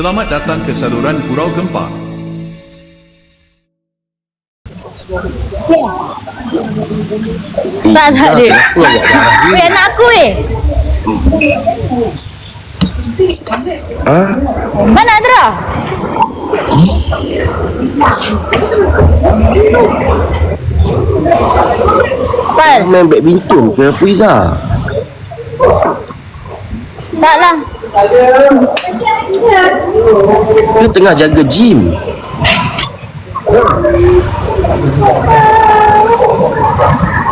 Selamat datang ke saluran Gurau Gempa. Tak tak dia. Weh anak aku weh. Ha? Mana Adra? Pal, Main badminton ke apa Iza? tak lah. Ke tengah jaga gym?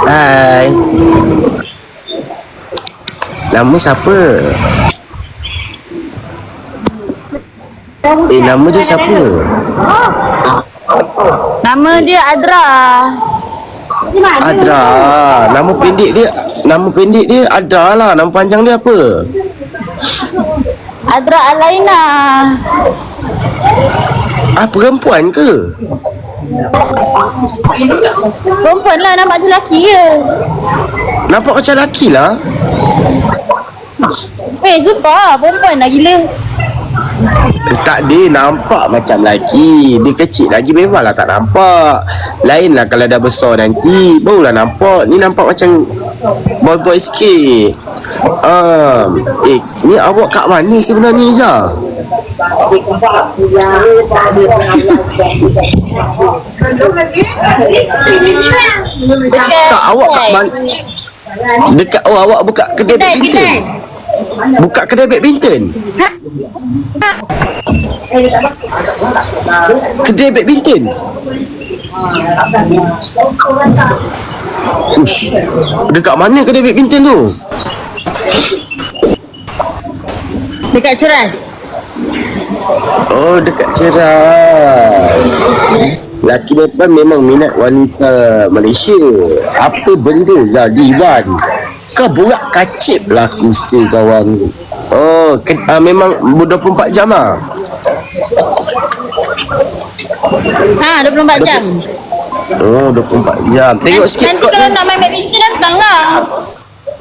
Hai Nama siapa? Eh nama dia siapa? Nama dia Adra. Adra Nama pendek dia Nama pendek dia Adra lah Nama panjang dia apa? Adra Alaina. Ah perempuan ke? Perempuan lah nampak tu lelaki ke? Nampak macam lelaki lah Eh, sumpah. Perempuan lah gila. Eh, Tak dia nampak macam lelaki Dia kecil lagi memanglah tak nampak Lain lah kalau dah besar nanti Barulah nampak Ni nampak macam Boy-boy sikit um, Eh ni awak kat mana sebenarnya? Dekat. Tak awak kat mana Dekat oh awak buka kedai. badminton Buka kedai badminton Kedai badminton Ush Dekat mana kedai badminton tu? Dekat ceras. Oh dekat ceras. Laki depan memang minat wanita Malaysia. Apa benda Zadi Iwan? Kau borak kacip lah kusi kawan Oh ke, uh, memang 24 jam lah. Ha, 24 jam. Oh 24 jam. Tengok Nanti, sikit nanti kod kalau nak main badminton datang lah.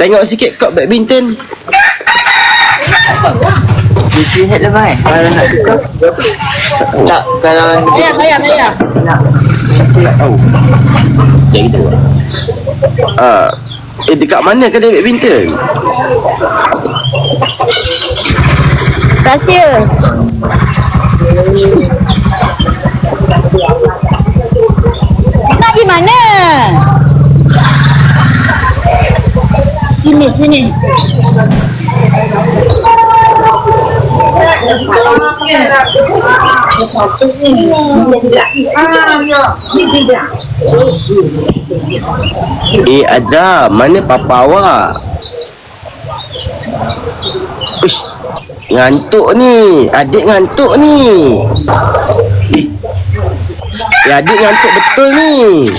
Tengok sikit kod badminton Head lepas eh Kalau nak tukar Tak Kalau Bayar, bayar, bayar. nak Tak tahu Jadi kita buat Ah, Eh dekat mana kedai badminton? Rahsia. Nak pergi mana? Sini, sini. Eh Adra, mana papa awak? Uish, ngantuk ni. Adik ngantuk ni. Eh adik ngantuk betul ni.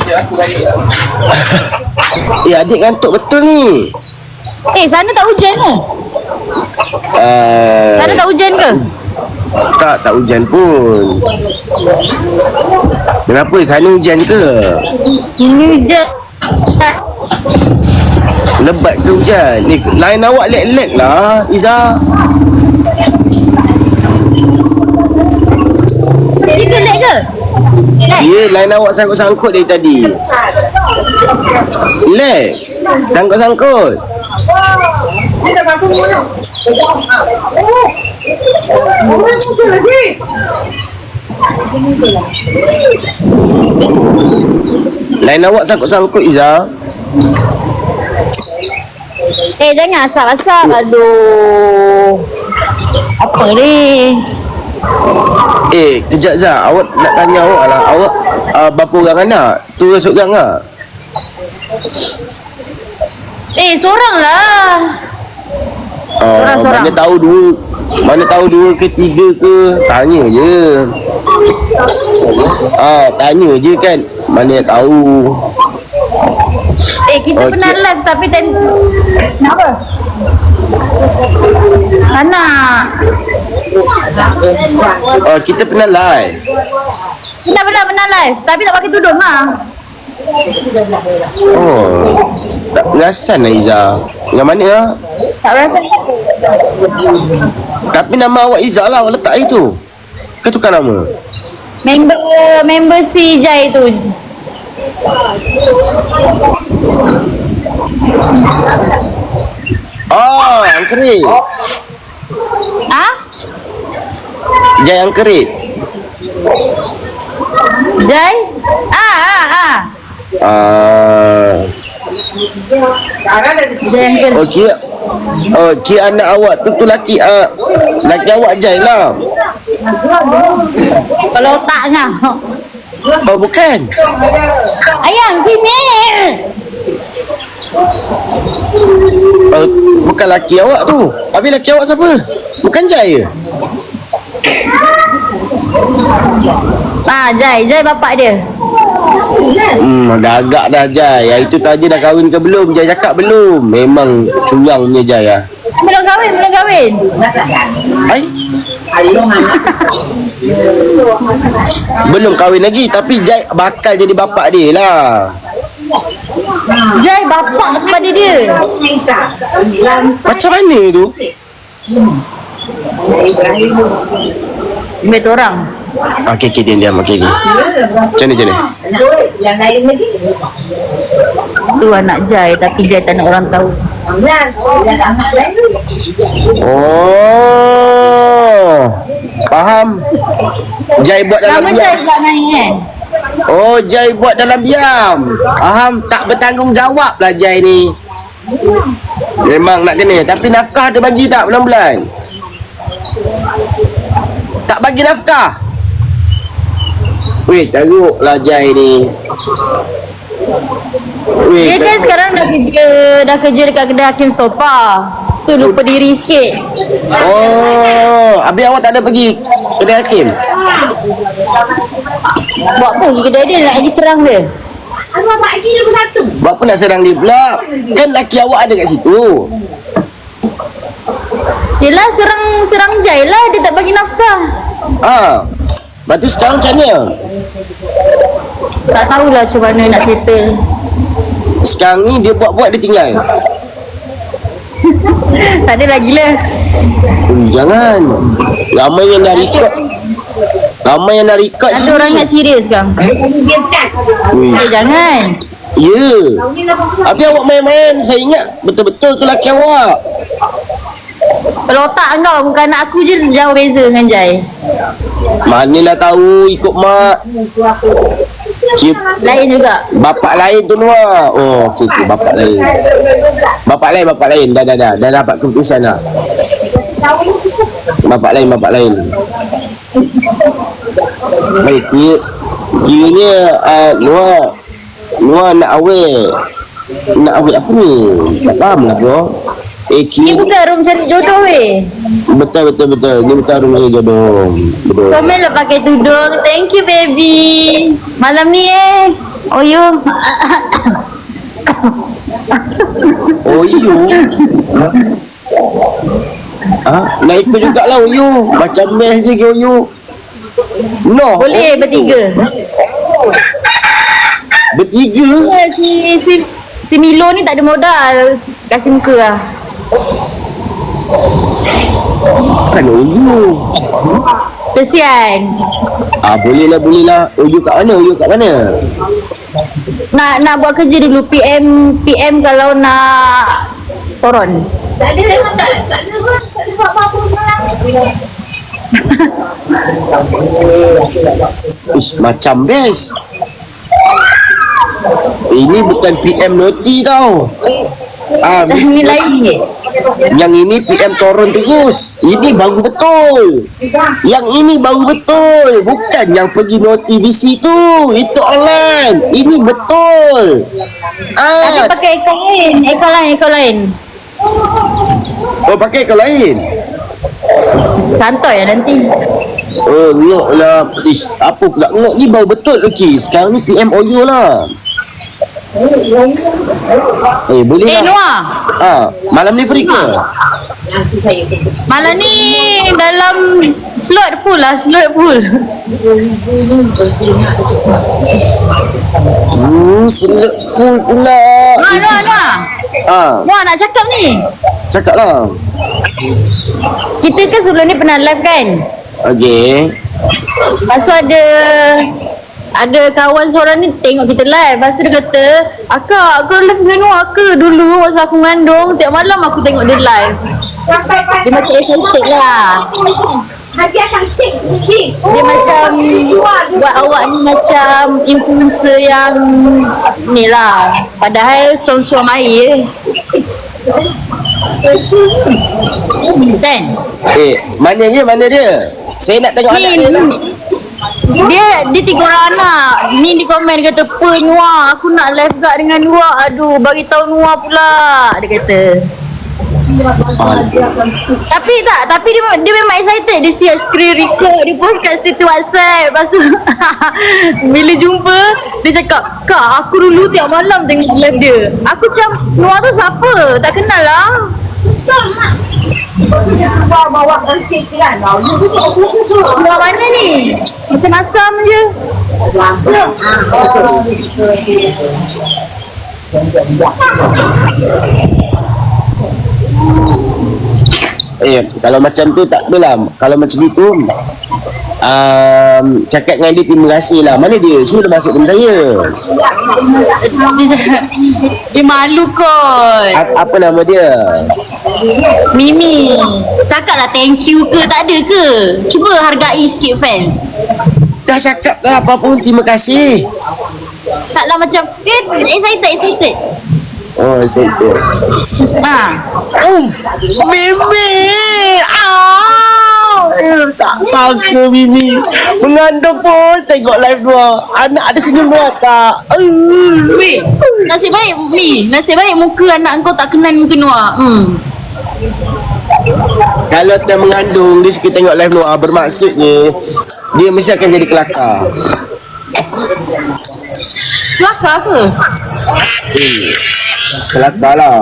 Eh adik ngantuk betul ni. Eh, sana tak hujan ke? Uh, Sana tak hujan ke? tak, tak hujan pun. Kenapa? Sana hujan ke? Sini hujan. Lebat ke hujan? Ni lain awak lek-lek lah, Iza. Ini ke lek ke? Lek. Ya, lain awak sangkut-sangkut dari tadi. Lek. Sangkut-sangkut. Lain awak sangkut-sangkut Iza. Eh, jangan asap-asap. Aduh. Apa ni? Eh, kejap Zah. Awak nak tanya awak lah. Awak uh, berapa orang anak? Tu seorang lah. Eh, seorang lah. Uh, Sorang-sorang. mana tahu dua Mana tahu dua ke tiga ke Tanya je Ah, Tanya je kan Mana tahu Eh, kita Okey. pernah live tapi ten... Kenapa? Sana. Oh, kita pernah live Kita pernah pernah live tapi tak pakai tudung lah. Oh Tak perasan lah Iza Dengan mana lah Tak rasa. Tapi nama awak Izzah lah awak letak itu. Kau tukar nama. Member member si Jai tu. Oh, yang kerit. Ha? Jai yang kerit. Jai? Ah ah ah. Ah, Jai yang ke oh Oh, anak awak tu tu laki ah, laki awak Jai lah. kalau tak ngah. Oh, bukan. Ayang sini. Oh, bukan laki awak tu. Habis laki awak siapa? Bukan Jai ke? Ah Jai, Jai bapak dia. Hmm, dah agak dah Jai. Yang itu tadi dah kahwin ke belum? Jai cakap belum. Memang curangnya Jai ah. Belum kahwin, belum kahwin. Ai? Belum kahwin lagi tapi Jai bakal jadi bapak dia lah. Jai bapak kepada dia. Macam mana tu? Ambil tu orang. Okey, okey, diam, diam. Okey, okey. Macam mana, macam mana? Yang lain lagi. Tu anak Jai tapi Jai tak nak orang tahu. Oh. Faham? Jai buat dalam Jai diam. pula naik kan? Oh, Jai buat dalam diam. Faham? Tak bertanggungjawab lah Jai ni. Memang nak kena. Tapi nafkah ada bagi tak bulan-bulan? Tak bagi nafkah? Weh, teruklah Jai ni. Weh, Dia kan sekarang dah kerja dah kerja dekat kedai Hakim Stopa. Tu lupa diri sikit. Oh, habis awak tak ada pergi kedai hakim? Buat apa pergi kedai dia nak pergi serang dia? Nombor satu. Buat apa nak serang dia pula? Kan laki awak ada kat situ. Yelah serang serang Jai lah dia tak bagi nafkah. Ha. Lepas tu sekarang macam mana? Tak tahulah macam mana nak settle. Sekarang ni dia buat-buat dia tinggal. tak ada lagi lah. Hmm, jangan. Ramai yang dah record. Ramai yang dah record Ada orang sini. serius sekarang. Ui. Eh jangan. Ya. 80. Habis awak main-main. Saya ingat betul-betul tu laki awak. Kalau otak kau bukan anak aku je jauh beza dengan Jai. Manalah tahu ikut mak. Cip, Lain juga. bapak lain tu Noah. Oh, okey okey bapak lain. Bapak lain, bapak lain. Dah dah dah. Dah dapat keputusan dah. Bapak lain, bapak lain. Baik, kira, kiranya uh, Noah Noah nak awet Nak awet apa ni? Tak faham lah bro Eh Ni kira bukan room cari jodoh weh. Betul betul betul Ni bukan rumah jodoh Betul Komen lah pakai tudung. Thank you baby. Malam ni eh. Oh you. Oh you Ha? Nak ikut jugalah Oyu Macam best je ke Oyu No Boleh bertiga. Bertiga Ya, si si si Milo ni tak ada modal. Kasih muka lah. Kan Oyu Kesian. Ah boleh lah boleh lah Oyu kat mana Oyu kat mana Nak nak buat kerja dulu PM PM kalau nak toron. Tak ada memang tak tak ada apa. Tak ada buat apa-apa sekarang. Ish, macam best Ini bukan PM Noti tau Ah, Dah mis- ni lain sikit. Yang ini PM Toron terus. Ini baru betul. Yang ini baru betul. Bukan yang pergi Noti BC tu. Itu online. Ini betul. Tapi Ah, pakai ekor lain, ekor lain, ekor lain. oh pakai ke lain? Santai lah nanti. Oh, ngok lah Ish, apa pula ngok ni? Baru betul Okey, sekarang ni PM Oyo lah Eh, boleh Eh lah Noah, Ah, malam ni free ke? Malam ni dalam slot full lah, slot full. Hmm, selek full pula. Noah, Noah, Noah. Ah, Wah nak cakap ni. cakap lah. Kita kan sebelum ni pernah live kan? Okey. Lepas tu ada ada kawan seorang ni tengok kita live. Lepas tu dia kata, Akak, kau live dengan Noah ke dulu masa aku mengandung? Tiap malam aku tengok dia live. Dia macam excited lah. Hati akan cek. Dia macam buat awak ni macam influencer yang ni lah. Padahal suam-suam air. Kan? Eh, mana dia? Mana dia? Saya nak tengok anak dia. Dia dia tiga orang anak. Ni di komen kata, "Pe Nuah, aku nak live guard dengan Nuah. Aduh, bagi tahu Nuah pula." Dia kata. Tapi tak, tapi dia dia memang excited. Dia siap screen record, dia post kat status WhatsApp. Lepas tu bila jumpa, dia cakap, "Kak, aku dulu tiap malam tengok live dia." Aku macam, "Nuah tu siapa? Tak kenal lah." Bawa-bawa kecil kan. Mana ni? Macam asam je. Eh, kalau macam tu tak apalah. Kalau macam itu, um, cakap dengan dia terima kasih lah. Mana dia? Suruh dia masuk dalam saya. Dia, dia malu kot. A- apa nama dia? Mimi Cakap lah thank you ke tak ada ke? Cuba hargai sikit fans Dah cakap lah apa pun terima kasih. Taklah macam Dia excited excited. Oh, saya Ha. Oh, Mimi! Ah! Eh, tak sangka Mimi. Mengandung pun tengok live dua. Anak ada senyum dua tak. Uh. Nasib baik Mi Nasib baik muka anak kau tak kenal muka Noah Hmm Kalau dia mengandung Dia suka tengok live Noah. Bermaksudnya Dia mesti akan jadi kelakar. Kelakar ke? Kelakar lah.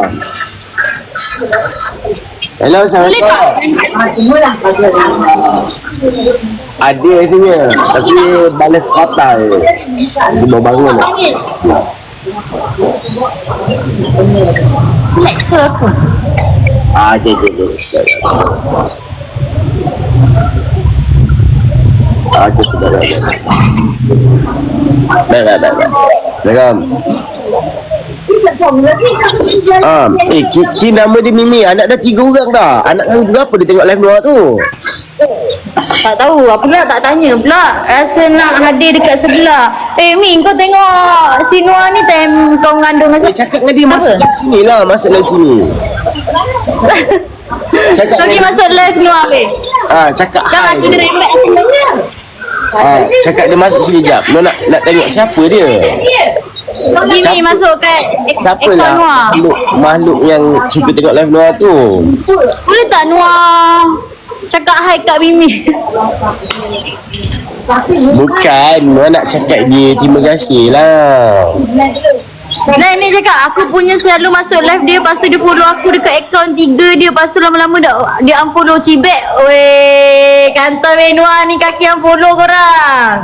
Hello? Assalamualaikum. Ada rasanya Tapi balas rata je Dia baru bangun lah Check ke Ah, okay, okay, okay. Ah, okay. Baik, baik, baik, baik. Assalamualaikum. Ah, eh, Ki, Ki nama dia Mimi. Anak dah tiga orang dah. Anak yang berapa dia tengok live luar tu? Tak tahu Apa pula tak tanya pula Rasa nak hadir dekat sebelah Eh Mi kau tengok Si Noah ni time kau mengandung Eh, masa cakap dengan dia masuk sini lah. Masuk dalam sini. Cakap Kau dengan masuk live Noah weh Ah, cakap hi masuk dia. rembat sebenarnya Ah, cakap dia masuk sini jap. Lu nak nak tengok siapa dia? Sini Siapa? masuk kat ek- Siapa lah makhluk, makhluk yang suka tengok live Noah tu? Boleh tak Noah Cakap hai kat Mimi Bukan, Noah nak cakap dia terima kasih lah. Nah ni cakap aku punya selalu masuk live dia Lepas tu dia follow aku dekat akaun tiga dia Lepas tu lama-lama dah, dia unfollow Cibek. Weh Kantor weh Noah ni kaki unfollow korang.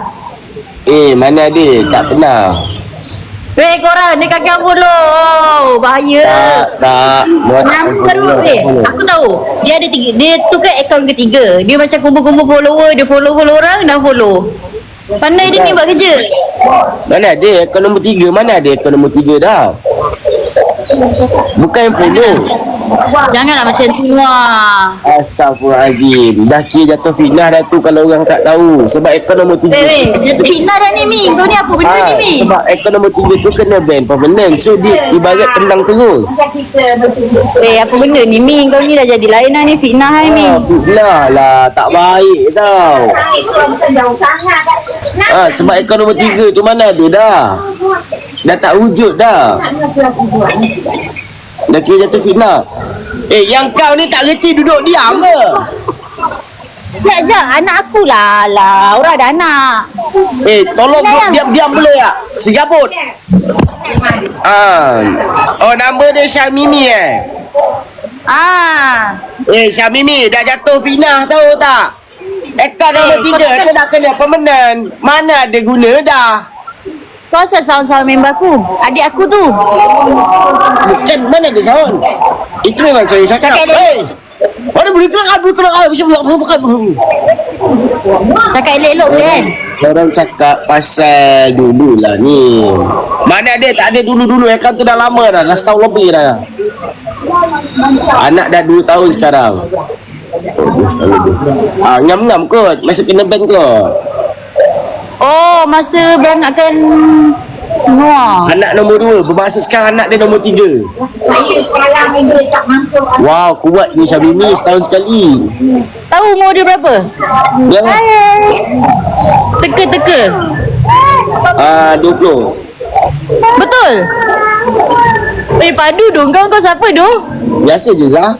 Eh, mana dia? Tak pernah. Weh korang ni kaki unfollow. Oh, Bahaya. Tak, tak. Noah tak Nama follow, baru tak eh follow. aku tahu. Dia ada tiga dia tu kan akaun ketiga. Dia macam kumpul-kumpul follower dia follow-follow orang dan follow pandai dia ni buat kerja Mana ada akaun nombor tiga? Mana ada akaun nombor tiga dah? Bukan follow. Janganlah macam tu Noah Astaghfirullahalazim. Dah kira jatuh fitnah dah tu kalau orang tak tahu. Sebab akaun nombor tiga. Weh dia tu fitnah dah ni Mi kau ni apa benda ni Ah, Mi sebab akaun nombor tiga tu kena ban permanent. So dia ibarat tendang terus. Weh apa benda ni Mi kau ni dah jadi lain lah ni fitnah hai Mi Ah, fitnah lah. Tak baik tau. Ah, sebab akaun nombor tiga tu mana ada dah. Dah tak wujud dah. Dah kira jatuh fitnah. Eh, yang kau ni tak reti duduk diam ke? Sekejap sekejap anak aku lah lah orang ada anak Eh, tolong duduk diam-diam boleh tak? Sigaput. Ah. Oh, nama dia Syamimi eh? ah Eh, Syamimi dah jatuh fitnah tahu tak? Nombor Eh, tiga kau tu nak kena permanent. Mana ada guna dah. Kau asal sound-sound member aku. Adik aku tu. Bukan mana ada sound? Itu memang saya cakap. Cakap. Hey! Mana boleh terang Boleh terang Macam buat apa Cakap elok-elok boleh kan? Orang cakap pasal dulu lah ni. Mana ada tak ada dulu-dulu. Account tu dah lama dah. Dah setahun lebih dah. Anak dah 2 tahun sekarang. Ah, ngam-ngam kot. Masih kena ban kot masa beranakkan Noah Anak nombor 2 Bermaksud sekarang anak dia nombor 3 Saya sekarang ni dia tak masuk. Wow, kuat ni Syabrini setahun sekali. Tahu umur dia berapa? Ya, Teka-teka. Ah, 20 Betul? Eh padu dong kau kau siapa dong? Biasa je Zah.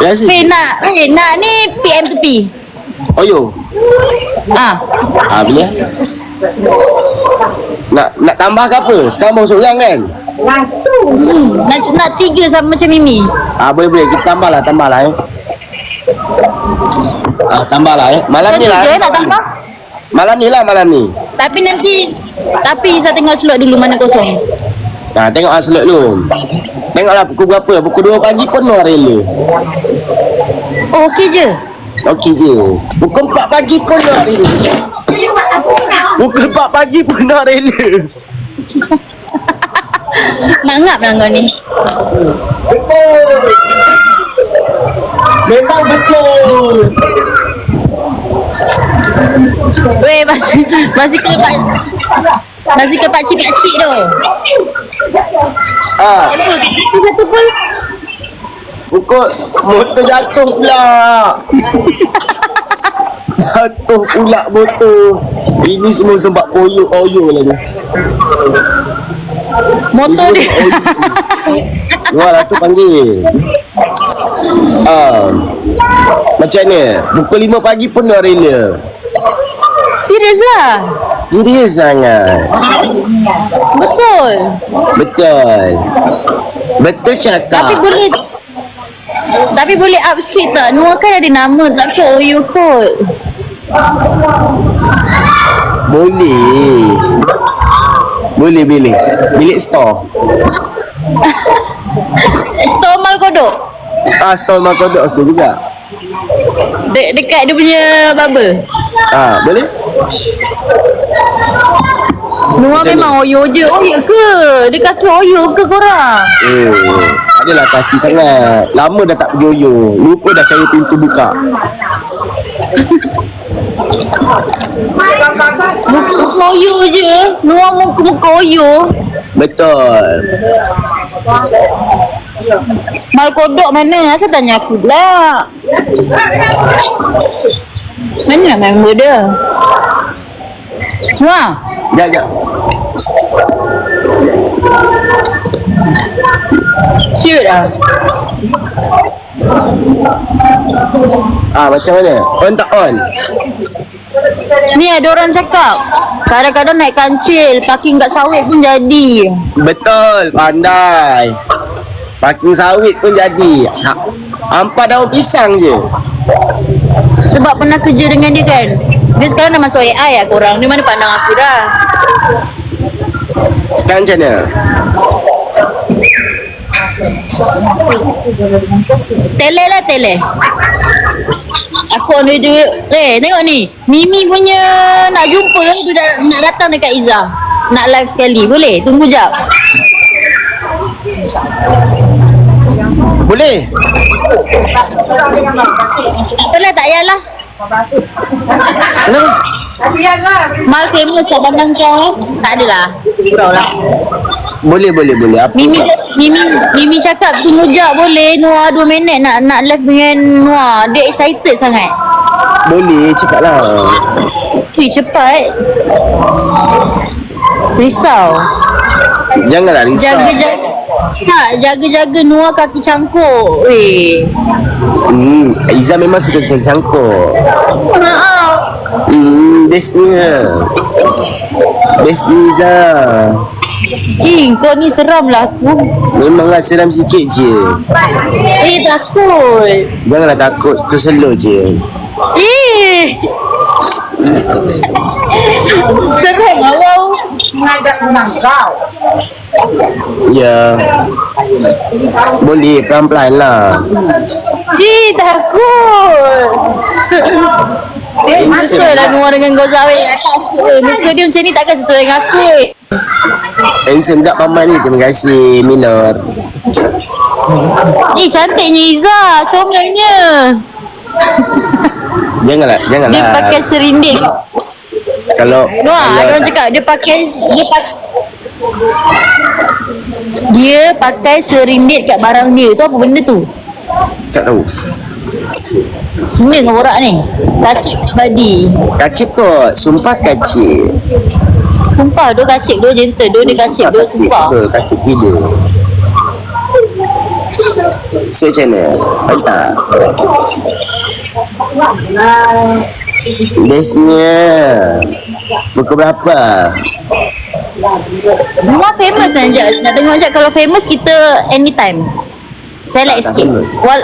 Biasa Eh nak Eh nak ni PM tepi Oh yo Ah, Ah, bila? Nak nak tambah ke apa? Sekarang baru seorang kan? Ratu. hmm, nak nak tiga sama macam Mimi. Ah, boleh boleh. Kita tambah lah, tambah lah eh. Ah, tambah lah eh. Malam ni lah. Eh. nak tambah. Malam ni lah, malam ni. Tapi nanti tapi saya tengok slot dulu mana kosong. Nah, tengok lah slot tu. Tengoklah pukul berapa. Pukul 2 pagi pun Noah rela. Oh okey je. Okey je. Pukul 4 pagi pun Noah rela. Nak? Pukul 4 pagi pun Noah rela. Mangap lah kau ni. Betul. Memang betul. Weh masih masih ke pak masih ke pak cik pak cik tu. Ah, Satu pun pukul motor jatuh pula. Jatuh pula motor. Ini semua sebab koyo oyo lah ni. motor dia. Wah, lah tu panggil. Ah. Macam ni, pukul 5 pagi pun dah rela. Serius lah. Serius sangat. Betul. Betul. Betul cakap. Tapi boleh tapi boleh up sikit tak? Noah kan ada nama tak ke Oyo kot. Boleh. Boleh, boleh. Bilik store. Tomal kodok. Ah, store makodok okey juga. De- dekat dia punya bubble. Ah, boleh? Noah Macam memang Oyo je. Oyo ke? Dia kaki Oyo ke korang? Adalah kaki sangat. Lama dah tak pergi oyo. Lupa dah cari pintu buka. Muka Oyo je. Noah muka-muka Oyo. Betul. Mal kodok mana? Asal tanya aku pula? Mana member dia? Wah, Jap, jap. Shoot lah. Ah, macam mana? On tak on? Ni ada orang cakap Kadang-kadang naik kancil Parking kat sawit pun jadi Betul, pandai. Parking sawit pun jadi. Ha, hampa daun pisang je. Sebab pernah kerja dengan dia kan Dia sekarang dah masuk AI lah korang Ni mana pandang aku dah Sekarang macam mana? Tele lah tele. Aku on dia Eh tengok ni. Mimi punya Nak jumpa Dia dah, nak datang dekat Izzah. Nak live sekali. Boleh? Tunggu jap. Boleh? Tak lah tak payahlah. Kenapa? Mal famous tak pandang kau. Eh Tak adalah. Surau lah Boleh, boleh, boleh. Apa? Mimi Mimi Mimi cakap tunggu jap boleh Noah 2 minit nak nak live dengan Noah Dia excited sangat Boleh, cepatlah. Wih cepat Risau Janganlah risau. Jaga-jaga Tak jaga-jaga Noah kaki cangkuk Weh Hmm, Izzah memang suka cangkuk. Maaf Hmm, bestnya. Best Izzah. Eh kau ni seram lah aku Memanglah seram sikit je. Eh takut Janganlah takut, tu slow je. Eh Seram wow mengajak menang kau. Ya Boleh pelan-pelan lah Ih, takut. Betul lah Noah dengan Gozawi. Eh, muka dia macam ni takkan sesuai dengan aku. eh. Handsome tak paman ni Terima kasih Minor Eh, cantiknya Iza. Comelnya. Janganlah Janganlah Dia pakai serindit. Kalau Noah, ada orang cakap dia pakai dia pakai dia pakai serindit kat barang dia. Tu apa benda tu? Tak tahu Ni dengan borak ni. Kacik badi. Kacip kot Sumpah kacip Sumpah, dua kacik, dua gentle. Dua dia kacik, dua kacip sumpah. Betul Kacip gila So macam mana Tahu tak Bestnya Pukul berapa Noah famous kan. Nak tengok Jad kalau famous kita anytime. Saya Tak sikit. Wal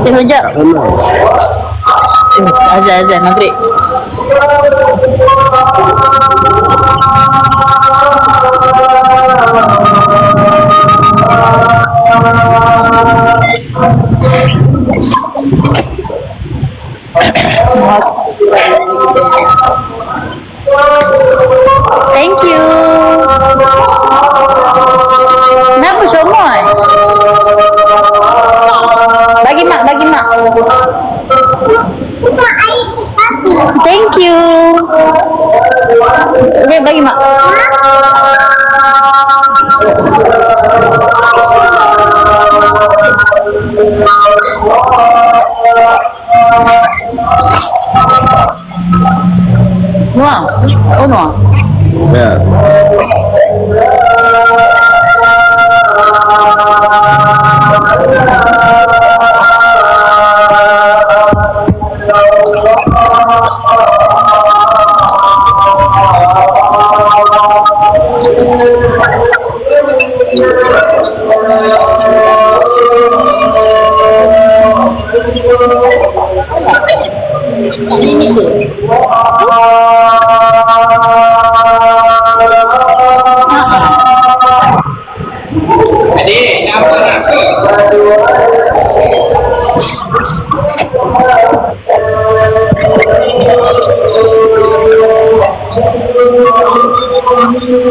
Tengok Jad. Famous Azan azan maghrib. Thank you. Okay, bagi mak. Noah. Oh, Noah. Ya Ini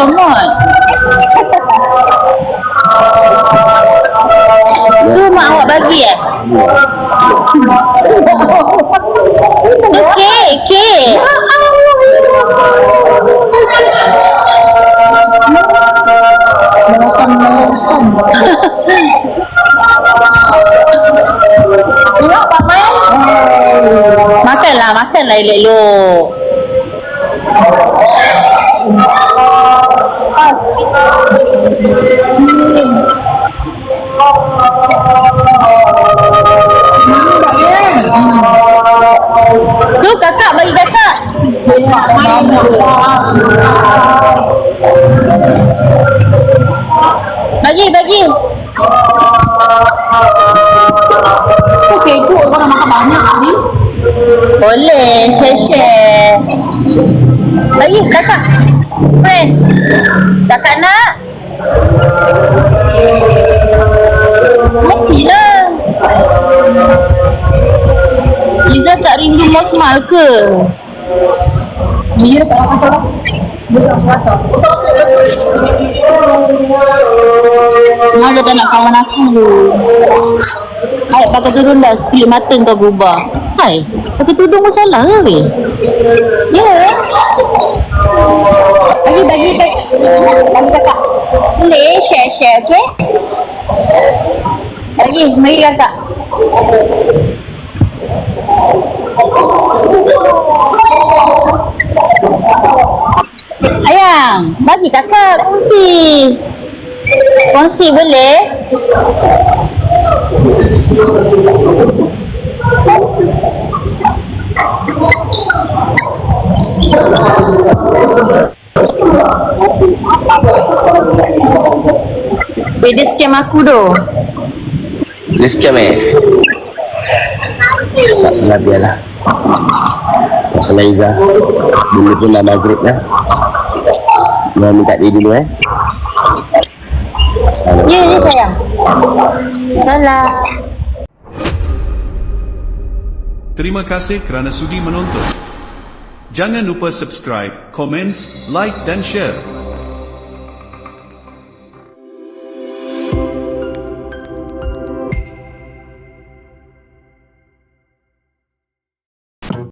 comot? Tu mak awak bagi eh? Okey, okey. Tengok paman. Makanlah, makanlah elok-elok. Tu kakak bagi kakak. Bagi, bagi. Okey, tu orang makan banyak ni. Boleh, share-share. Bagi kakak. Friend. Kakak nak? Matilah. Izzah tak rindu Mosmal ke? Dia tak apa-apa. Besar kuasa. Mana dah nak kawan aku Hai, pakai tudung dah Kulit mata kau berubah Hai, pakai tudung pun salah ke weh? Ya yeah. Bagi, bagi, bagi kakak Boleh, share, share, okay? Bagi, bagi kakak Ayang, bagi kakak kongsi. Kongsi boleh? Eh, dia scam aku tu. Dia scam eh Tak lah biarlah Kalau Izzah Dulu pun dah maghrib dah Mau minta dia dulu eh Salam Ya, ya sayang. Salah. Terima kasih kerana sudi menonton. Jangan lupa subscribe, komen, like dan share.